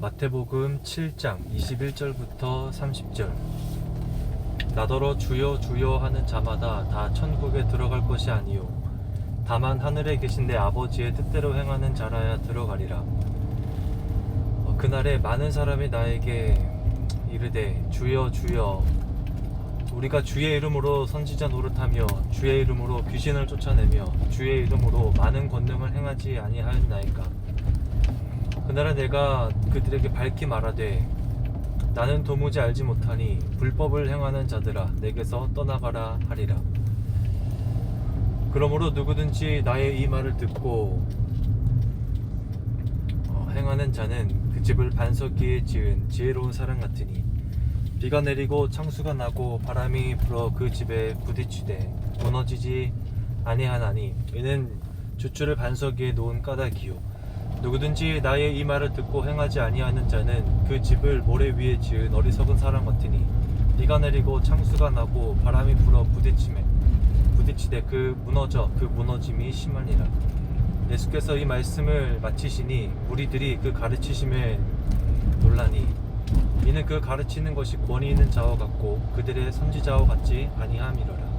마태복음 7장 21절부터 30절. 나더러 주여 주여 하는 자마다 다 천국에 들어갈 것이 아니요. 다만 하늘에 계신 내 아버지의 뜻대로 행하는 자라야 들어가리라. 어, 그날에 많은 사람이 나에게 이르되 주여 주여 우리가 주의 이름으로 선지자 노릇하며 주의 이름으로 귀신을 쫓아내며 주의 이름으로 많은 권능을 행하지 아니하였나이까 그날에 내가 그들에게 밝히 말하되 나는 도무지 알지 못하니 불법을 행하는 자들아 내게서 떠나가라 하리라. 그러므로 누구든지 나의 이 말을 듣고 어, 행하는 자는 그 집을 반석기에 지은 지혜로운 사람 같으니 비가 내리고 창수가 나고 바람이 불어 그 집에 부딪히되 무너지지 아니하나니 이는 주추를 반석 위에 놓은 까닭이요 누구든지 나의 이 말을 듣고 행하지 아니하는 자는 그 집을 모래 위에 지은 어리석은 사람 같으니 비가 내리고 창수가 나고 바람이 불어 부딪히매. 부딪히되 그 무너져 그 무너짐이 심하니라. 예수께서 이 말씀을 마치시니 무리들이 그 가르치심에 놀라니. 이는 그 가르치는 것이 권위 있는 자와 같고 그들의 선지자와 같지 아니함이로라